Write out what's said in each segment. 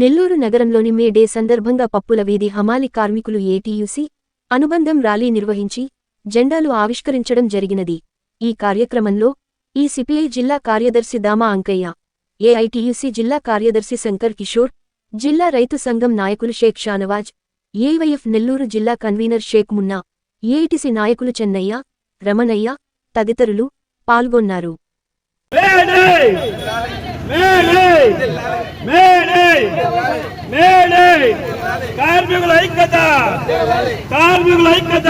నెల్లూరు నగరంలోని మే డే సందర్భంగా పప్పుల వీధి హమాలి కార్మికులు ఏటీయూసీ అనుబంధం ర్యాలీ నిర్వహించి జెండాలు ఆవిష్కరించడం జరిగినది. ఈ కార్యక్రమంలో ఈ సిపిఐ జిల్లా కార్యదర్శి దామా అంకయ్య ఏఐటియుసి జిల్లా కార్యదర్శి శంకర్ కిషోర్ జిల్లా రైతు సంఘం నాయకులు షేక్ షానవాజ్ ఏవైఎఫ్ నెల్లూరు జిల్లా కన్వీనర్ షేక్ మున్నా ఏఐటిసి నాయకులు చెన్నయ్య రమణయ్య తదితరులు పాల్గొన్నారు. మేడే కార్మికుల ఐక్యత. కార్మికుల ఐక్యత.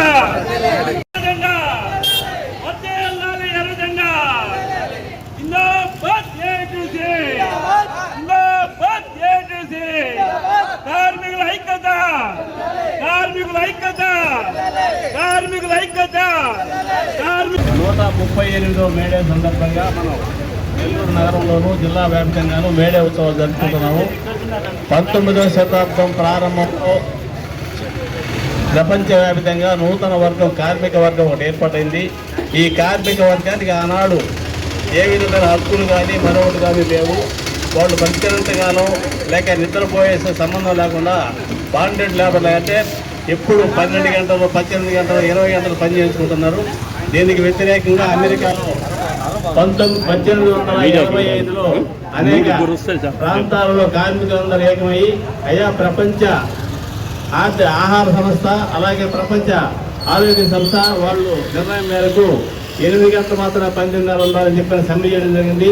కార్మికుల ఐక్యత. కార్మికుల ఐక్యత. కార్మికుల ఐక్యత. నూట ముప్పై ఎనిమిదో మేడే సందర్భంగా మనం నెల్లూరు నగరంలోను జిల్లా వ్యాప్తంగాను మేడే ఉత్సవాలు జరుపుకుంటున్నాము. పంతొమ్మిదవ శతాబ్దం ప్రారంభంలో ప్రపంచవ్యాప్తంగా నూతన వర్గం కార్మిక వర్గం ఒకటి ఏర్పాటైంది. ఈ కార్మిక వర్గానికి ఆనాడు ఏ విధమైన హక్కులు కానీ మరొకటి కానీ లేవు. వాళ్ళు బతికినంతగానో లేక నిద్రపోయే సంబంధం లేకుండా బాండెడ్ లేబర్ అంటే ఎప్పుడు పన్నెండు గంటలు పద్దెనిమిది గంటలు ఇరవై గంటలు పని చేసుకుంటున్నారు దీనికి వ్యతిరేకంగా అమెరికాలో పంతొమ్మిది పద్దెనిమిది వందల ఐదులో అనేక ప్రాంతాలలో కార్మికులందరూ ఏకమై అయా ప్రపంచ ఆర్థిక ఆహార సంస్థ అలాగే ప్రపంచ ఆరోగ్య సంస్థ వాళ్ళు నిర్ణయం మేరకు ఎనిమిది గంటలు మాత్రమే పన్నెండున్నర ఉండాలని చెప్పిన సమ్మె చేయడం జరిగింది.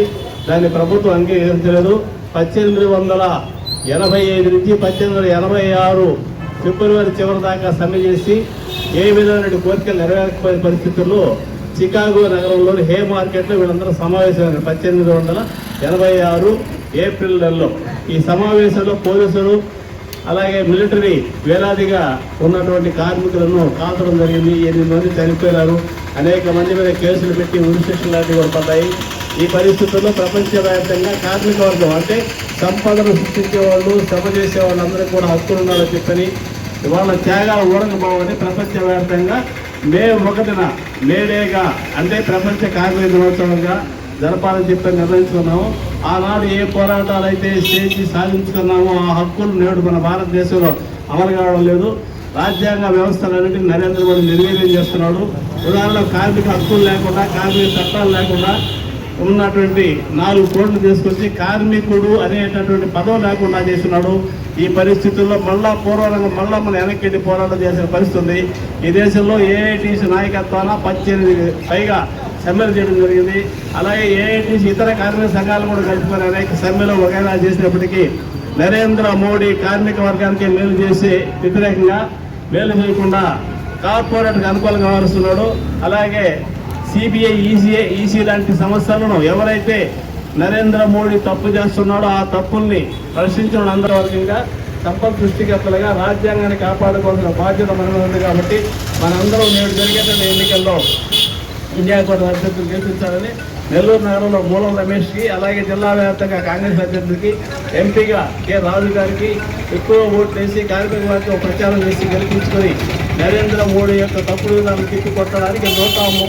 దాన్ని ప్రభుత్వం అంగీకరించలేదు. పద్దెనిమిది వందల ఎనభై ఐదు నుంచి పద్దెనిమిది వందల ఎనభై ఆరు ఫిబ్రవరి చివరి దాకా సమ్మె చేసి ఏ విధమైన కోరికలు నెరవేర్చకపోయిన పరిస్థితుల్లో చికాగో నగరంలోని హే మార్కెట్లో వీళ్ళందరూ సమావేశమైన పద్దెనిమిది వందల ఎనభై ఆరు ఏప్రిల్ నెలలో. ఈ సమావేశంలో పోలీసులు అలాగే మిలిటరీ వేలాదిగా ఉన్నటువంటి కార్మికులను కాల్చడం జరిగింది. ఎనిమిది మంది చనిపోయారు. అనేక మంది మీద కేసులు పెట్టి ఉరిశిక్షలు లాంటివి కూడా పడ్డాయి ఈ పరిస్థితుల్లో ప్రపంచవ్యాప్తంగా కార్మిక వర్గం అంటే సంపదను సృష్టించే వాళ్ళు శ్రమ చేసే వాళ్ళందరికీ కూడా హక్కులు ఉన్నారని చెప్పని వాళ్ళ త్యాగాలు ఊడకపోవని ప్రపంచవ్యాప్తంగా మే ఒకటిన మేడేగా అంటే ప్రపంచ కార్మిక దినోత్సవంగా జరపాలని చెప్పి నిర్ణయించుకున్నాము. ఆనాడు ఏ పోరాటాలు అయితే చేసి సాధించుకున్నామో ఆ హక్కులు నేడు మన భారతదేశంలో అమలు కావడం లేదు. రాజ్యాంగ వ్యవస్థలన్నింటినీ నరేంద్ర మోడీ నిర్వీర్యం చేస్తున్నాడు. ఉదాహరణ కార్మిక హక్కులు లేకుండా కార్మిక చట్టాలు లేకుండా ఉన్నటువంటి నాలుగు కోట్లు తీసుకొచ్చి కార్మికుడు అనేటటువంటి పదం లేకుండా చేస్తున్నాడు. ఈ పరిస్థితుల్లో మళ్ళా పూర్వరంగా మళ్ళా మన వెనక్కి పోరాటం చేసిన పరిస్థితి ఉంది. ఈ దేశంలో ఏఐటీసీ నాయకత్వాన పద్దెనిమిది పైగా సమ్మెలు చేయడం జరిగింది. అలాగే ఏఐటీసీ ఇతర కార్మిక సంఘాలు కూడా కలుపుకొని అనేక సమ్మెలు వగైరా చేసినప్పటికీ నరేంద్ర మోడీ కార్మిక వర్గానికి మేలు చేసే వ్యతిరేకంగా మేలు చేయకుండా కార్పొరేట్కి అనుకూలంగా మారుస్తున్నాడు అలాగే సిబిఐ ఈసీఐ ఈసీ లాంటి సంస్థలను ఎవరైతే నరేంద్ర మోడీ తప్పు చేస్తున్నాడో ఆ తప్పుల్ని ప్రశ్నించడం అందరి వర్గంగా సంపద సృష్టికర్తలుగా రాజ్యాంగాన్ని కాపాడుకోవాల్సిన బాధ్యత మన ఉంది కాబట్టి మనందరం నేడు జరిగేటువంటి ఎన్నికల్లో ఇండియా కూడా అభ్యర్థులు గెలిపించాలని నెల్లూరు నగరంలో మూలం రమేష్కి అలాగే జిల్లా వ్యాప్తంగా కాంగ్రెస్ అభ్యర్థికి ఎంపీగా కె రాజు గారికి ఎక్కువ ఓట్లు వేసి కార్మిక వర్గం ప్రచారం చేసి గెలిపించుకొని నరేంద్ర మోడీ యొక్క తప్పుడు విధానం తిప్పి కొట్టడానికి నూట